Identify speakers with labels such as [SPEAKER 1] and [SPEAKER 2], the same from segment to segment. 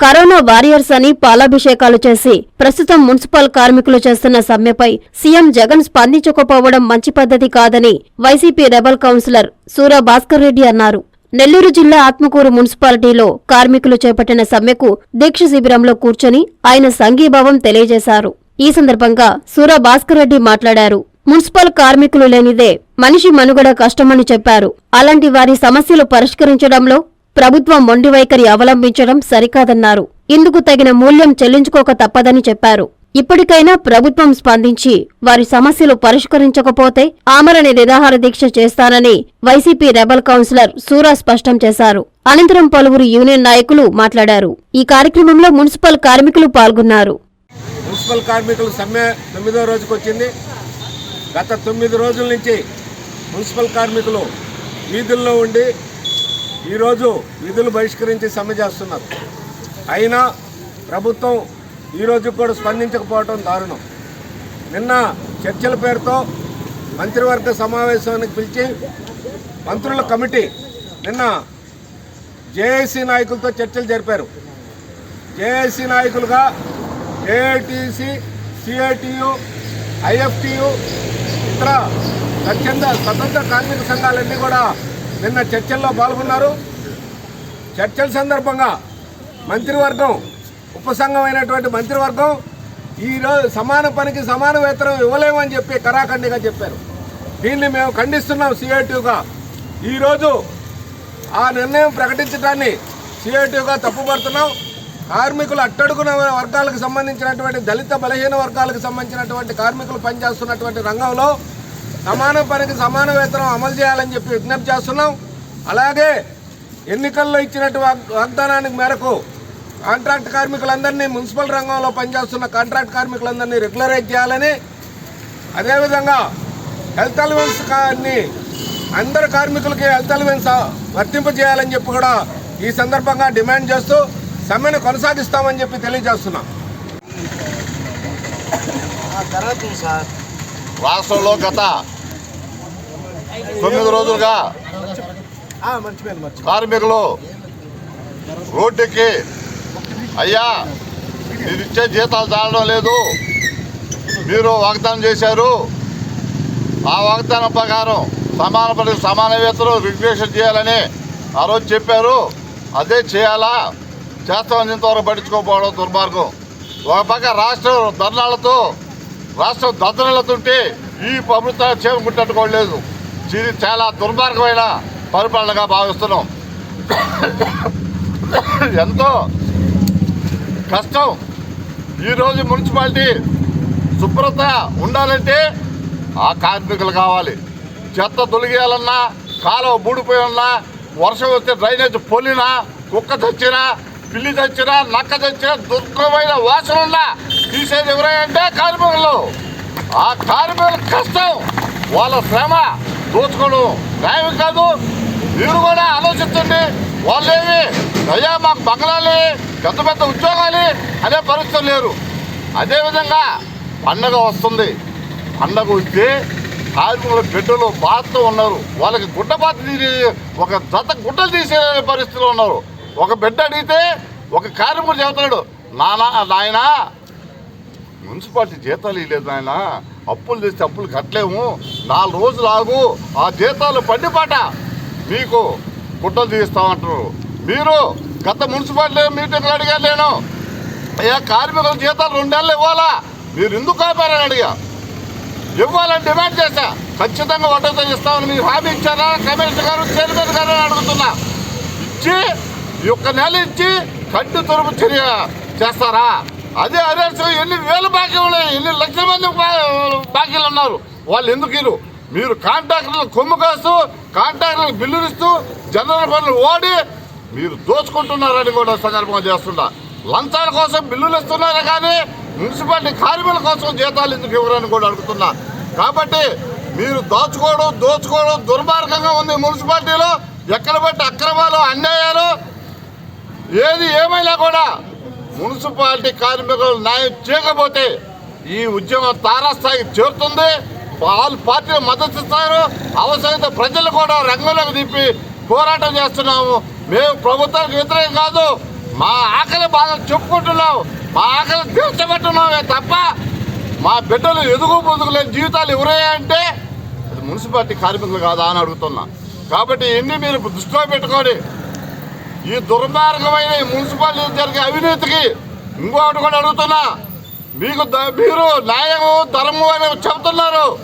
[SPEAKER 1] Corona warriors అని పాలాభిషేకాలు చేసి ప్రస్తుతం మున్సిపల్ కార్మికులు చేస్తున్న సమ్మెపై సీఎం జగన్ స్పందించకపోవడం మంచి పద్ధతి కాదని YCP rebel councillor Sura Bhaskar Reddy అన్నారు. నెల్లూరు జిల్లా ఆత్మకూరు మున్సిపాలిటీలో కార్మికులు చేపట్టిన సమ్మెకు దీక్ష శిబిరంలో కూర్చొని ఆయన సంఘీభావం తెలియజేశారు. ఈ సందర్భంగా సూరా భాస్కర్ రెడ్డి మాట్లాడారు. మున్సిపల్ కార్మికులు లేనిదే మనిషి మనుగడ కష్టమని చెప్పారు. అలాంటి వారి సమస్యలు పరిష్కరించడంలో ప్రభుత్వం మొండి వైఖరి అవలంబించడం సరికాదన్నారు. ఇందుకు తగిన మూల్యం చెల్లించుకోక తప్పదని చెప్పారు. ఇప్పటికైనా ప్రభుత్వం స్పందించి వారి సమస్యలు పరిష్కరించకపోతే ఆమరణ నిరాహార దీక్ష చేస్తానని వైసీపీ రెబల్ కౌన్సిలర్ సూరా స్పష్టం చేశారు. అనంతరం పలువురు యూనియన్ నాయకులు మాట్లాడారు. ఈ కార్యక్రమంలో మున్సిపల్ కార్మికులు పాల్గొన్నారు.
[SPEAKER 2] మున్సిపల్ కార్మికులు సమ్మె తొమ్మిదో రోజుకు వచ్చింది గత తొమ్మిది రోజుల నుంచి మున్సిపల్ కార్మికులు వీధుల్లో ఉండి ఈరోజు విధులు బహిష్కరించి సమ్మె చేస్తున్నారు. అయినా ప్రభుత్వం ఈరోజు కూడా స్పందించకపోవటం దారుణం. నిన్న చర్చల పేరుతో మంత్రివర్గ సమావేశానికి పిలిచి మంత్రుల కమిటీ నిన్న జేఏసీ నాయకులతో చర్చలు జరిపారు. జేఏసీ నాయకులుగా ఏఐటీసీ సిఐటియు ఐఎఫ్టియు ఇతర స్వచ్ఛంద స్వతంత్ర కార్మిక సంఘాలన్నీ కూడా నిన్న చర్చల్లో పాల్గొన్నారు. చర్చల సందర్భంగా మంత్రివర్గం ఉపసంఘమైనటువంటి మంత్రివర్గం ఈరోజు సమాన పనికి సమాన వేతనం ఇవ్వలేమని చెప్పి కరాఖండిగా చెప్పారు. దీన్ని మేము ఖండిస్తున్నాం సిఐటియుగా ఈరోజు ఆ నిర్ణయం ప్రకటించడాన్ని సిఐటిగా తప్పుపడుతున్నాం. కార్మికులు అట్టడుగున వర్గాలకు సంబంధించినటువంటి దళిత బలహీన వర్గాలకు సంబంధించినటువంటి కార్మికులు పనిచేస్తున్నటువంటి రంగంలో సమాన పనికి సమాన వేతనం అమలు చేయాలని చెప్పి విజ్ఞప్తి చేస్తున్నాం. అలాగే ఎన్నికల్లో ఇచ్చినట్టు వాగ్దానానికి మేరకు కాంట్రాక్ట్ కార్మికులందరినీ మున్సిపల్ రంగంలో పనిచేస్తున్న కాంట్రాక్ట్ కార్మికులందరినీ రెగ్యులరైజ్ చేయాలని అదేవిధంగా హెల్త్ అలవెన్స్ని అందరు కార్మికులకి హెల్త్ అలవెన్స్ వర్తింపజేయాలని చెప్పి కూడా ఈ సందర్భంగా డిమాండ్ చేస్తూ సమ్మెను కొనసాగిస్తామని చెప్పి తెలియజేస్తున్నాం.
[SPEAKER 3] రాష్ట్రంలో గత తొమ్మిది రోజులుగా కార్మికులు రోడ్డుకి అయ్యా మీరు ఇచ్చే జీతాలు చాలడం లేదు. మీరు వాగ్దానం చేశారు. ఆ వాగ్దానం ప్రకారం సమాన పని సమాన రిగ్యులేషన్ చేయాలని ఆ రోజు చెప్పారు. అదే చేయాలా? చేస్తామని ఇంతవరకు పట్టించుకోకపోవడం దుర్మార్గం. ఒక పక్క రాష్ట్రం ధర్నాలతో రాష్ట్రం దద్దనలతుంటే ఈ ప్రభుత్వాలు చేపట్టుకోలేదు ఇది చాలా దుర్మార్గమైన పరిపాలనగా భావిస్తున్నాం. ఎంతో కష్టం. ఈరోజు మున్సిపాలిటీ శుభ్రత ఉండాలంటే ఆ కార్మికులు కావాలి. చెత్త తొలగేయాలన్నా కాలువ బూడిపోయాలన్నా వర్షం వస్తే డ్రైనేజ్ పొలినా కుక్క చచ్చినా పిల్లి తెచ్చినా నక్క చచ్చినా దుర్గమైన వాసన ఉన్నా తీసేది ఎవరంటే కార్మికులు. ఆ కార్మికుల కష్టం వాళ్ళ శ్రమ. దోచుకోవడం న్యాయం కాదు. మీరు కూడా ఆలోచించండి. వాళ్ళేమి అయ్యా మాకు బంగ్లాలే పెద్ద పెద్ద ఉద్యోగాలు అనే పరిస్థితులు లేరు. అదేవిధంగా పండగ వస్తుంది. పండగ వస్తే కార్మికుల బిడ్డలు బాధతో ఉన్నారు. వాళ్ళకి గుడ్డ బాధ ఒక జత గుడ్డలు తీసే పరిస్థితిలో ఉన్నారు. ఒక బిడ్డ అడిగితే ఒక కార్మికుడు చెబుతున్నాడు నానా నాయన మున్సిపాలిటీ జీతాలు ఇవ్వలేదు నాయనా అప్పులు తెస్తే అప్పులు కట్టలేము. నాలుగు రోజులు ఆగు. ఆ జీతాలు పండిపాట మీకు గుట్టలు తీస్తామంటారు మీరు గత మున్సిపాలిటీ మీటింగ్లు అడిగాను నేను? అయ్యా కార్మికుల జీతాలు రెండు నెలలు ఇవ్వాలా? మీరు ఎందుకు ఆపారని అడిగా. ఇవ్వాలని డిమాండ్ చేశా. ఖచ్చితంగా ఒకటో ఇస్తామని మీరు హామీ ఇచ్చారా? కమిషనర్ గారు చైర్మన్ గారు అని అడుగుతున్నా. ఇచ్చి ఈ ఒక్క నెల ఇచ్చి కట్టు తొరుపు చర్య చేస్తారా? అదే అరెస్ట్ ఎన్ని వేల బాకీ ఉన్నాయి ఎన్ని లక్షల మంది బా- బాకీలు ఉన్నారు? వాళ్ళు ఎందుకు ఇరు? మీరు కాంట్రాక్టర్లు కొమ్ము కాస్తూ కాంట్రాక్టర్లు బిల్లులు ఇస్తూ జనరల్ పనులు ఓడి మీరు దోచుకుంటున్నారని కూడా సందర్భంగా చేస్తున్నా లంచాల కోసం బిల్లులు ఇస్తున్నారే కానీ మున్సిపాలిటీ కార్మికుల కోసం జీతాలు ఎందుకు ఇవ్వరని కూడా అడుగుతున్నా. కాబట్టి మీరు దాచుకోవడం దోచుకోవడం దుర్మార్గంగా ఉంది మున్సిపాలిటీలో. ఎక్కడ బట్టి అక్రమాలు అన్యాయాలు. ఏది ఏమైనా కూడా మున్సిపాలిటీ కార్మికులు న్యాయం చేయకపోతే ఈ ఉద్యమం తారాస్థాయికి చేరుతుంది. వాళ్ళు పార్టీలు మద్దతు ఇస్తారు. అవసరమైతే ప్రజలు కూడా రంగంలోకి దింపి పోరాటం చేస్తున్నాము. మేము ప్రభుత్వానికి వ్యతిరేకం కాదు. మా ఆకలి బాధలు చెప్పుకుంటున్నావు మా ఆకలి తీర్చబెట్టున్నామే తప్ప మా బిడ్డలు ఎదుగు పొదుగులేని జీవితాలు ఎవరయ్యా అంటే అది మున్సిపాలిటీ కార్మికులు కాదా అని అడుగుతున్నా. కాబట్టి ఎన్ని మీరు దృష్టిలో పెట్టుకోండి ఈ దుర్మార్గమైన ఈ మున్సిపాలిటీ జరిగే అవినీతికి ఇంకొకటి కూడా అడుగుతున్నా. మీకు ద- మీరు న్యాయము ధర్మము అని చెబుతున్నారు.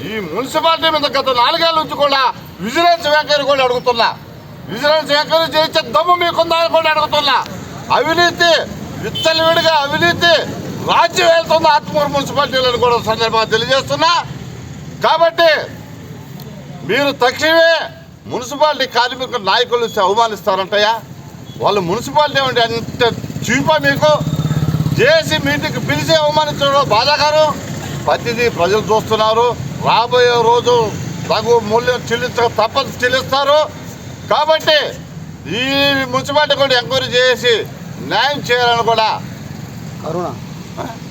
[SPEAKER 3] ఈ మున్సిపాలిటీ మీద గత నాలుగేళ్ళ నుంచి కూడా విజిలెన్స్ వ్యాఖ్యలు కూడా అడుగుతున్నా. విజిలెన్స్ వ్యాఖ్యలు చేయించే దమ్ము మీకుందని కూడా అడుగుతున్నా. అవినీతి విచ్చలవిడిగా అవినీతి రాజ్యం వెళ్తుంది ఆత్మూరు మున్సిపాలిటీలను కూడా సందర్భంగా తెలియజేస్తున్నా. కాబట్టి మీరు తక్షణమే మున్సిపాలిటీ కార్మికుల నాయకులు అవమానిస్తారంటయ్యా? వాళ్ళు మున్సిపాలిటీ అంటే అంత చీపా మీకు? చేసి మీటింగ్ పిలిచి అవమానించడం బాధాకరం ప్రతిదీ ప్రజలు చూస్తున్నారు. రాబోయే రోజు తగు మూల్యం చెల్లించక తప్పదు చెల్లిస్తారు. కాబట్టి ఈ మున్సిపాలిటీ కూడా ఎంక్వైరీ చేసి న్యాయం చేయాలని కూడా
[SPEAKER 4] కరోనా.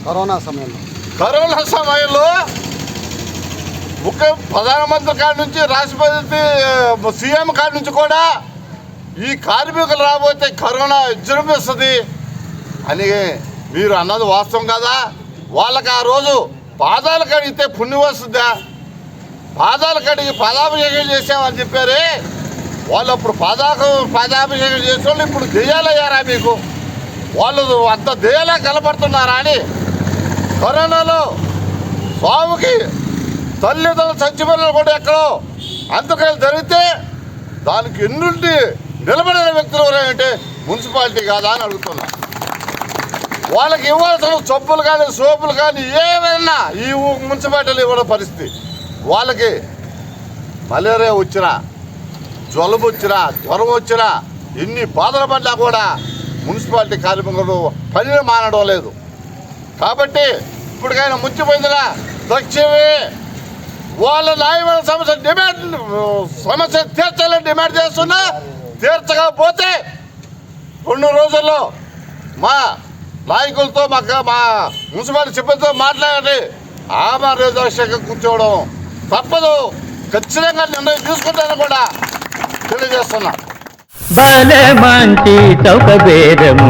[SPEAKER 4] కరోనా సమయంలో.
[SPEAKER 3] కరోనా సమయంలో ముఖ్య ప్రధానమంత్రి కాడి నుంచి రాష్ట్రపతి సీఎం కాడి నుంచి కూడా ఈ కార్మికులు రాబోతే కరోనా విజృంభిస్తుంది అని మీరు అన్నది వాస్తవం కదా. వాళ్ళకి ఆ రోజు పాదాలు కడిగితే పుణ్యం వస్తుందా? పాదాలు కడిగి పాదాభిషేకం చేసామని చెప్పారే. వాళ్ళు అప్పుడు పాదాక పాదాభిషేకం చేసేవాళ్ళు ఇప్పుడు దెయ్యాలయ్యారా మీకు? వాళ్ళు అంత దెయ్యాలా కలపడుతున్నారా అని? కరోనాలో స్వామికి తల్లిదండ్రులు చచ్చిపోయిన కూడా ఎక్కడో. అంతకాయలు జరిగితే దానికి ఎన్నుండి నిలబడిన వ్యక్తులు ఎవరంటే మున్సిపాలిటీ కాదా అని అడుగుతున్నా. వాళ్ళకి ఇవ్వాల్సిన చొప్పులు కానీ సోపులు కానీ ఏమైనా ఈ ఊ- మున్సిపాలిటీలు ఇవ్వడం పరిస్థితి. వాళ్ళకి మలేరియా వచ్చినా జ్వలం వచ్చినా జ్వరం వచ్చినా ఎన్ని బాధలు పడ్డా కూడా మున్సిపాలిటీ కార్మికులు పనిని మానడం లేదు. కాబట్టి ఇప్పటికైనా ముచ్చిపోయిందిరా. తక్షణమే వాళ్ళ న్యాయమైన సమస్య డిమాండ్ సమస్య తీర్చాలని డిమాండ్ చేస్తున్నా తీర్చకపోతే రెండు రోజుల్లో మా నాయకులతో మా మా మున్సిపాలిటీ సిబ్బందితో మాట్లాడండి. ఆమె రిజర్వేషన్ కూర్చోవడం తప్పదు. ఖచ్చితంగా నిర్ణయం తీసుకుంటాను కూడా తెలియజేస్తున్నా.
[SPEAKER 5] బలమంటి మంచి బేరము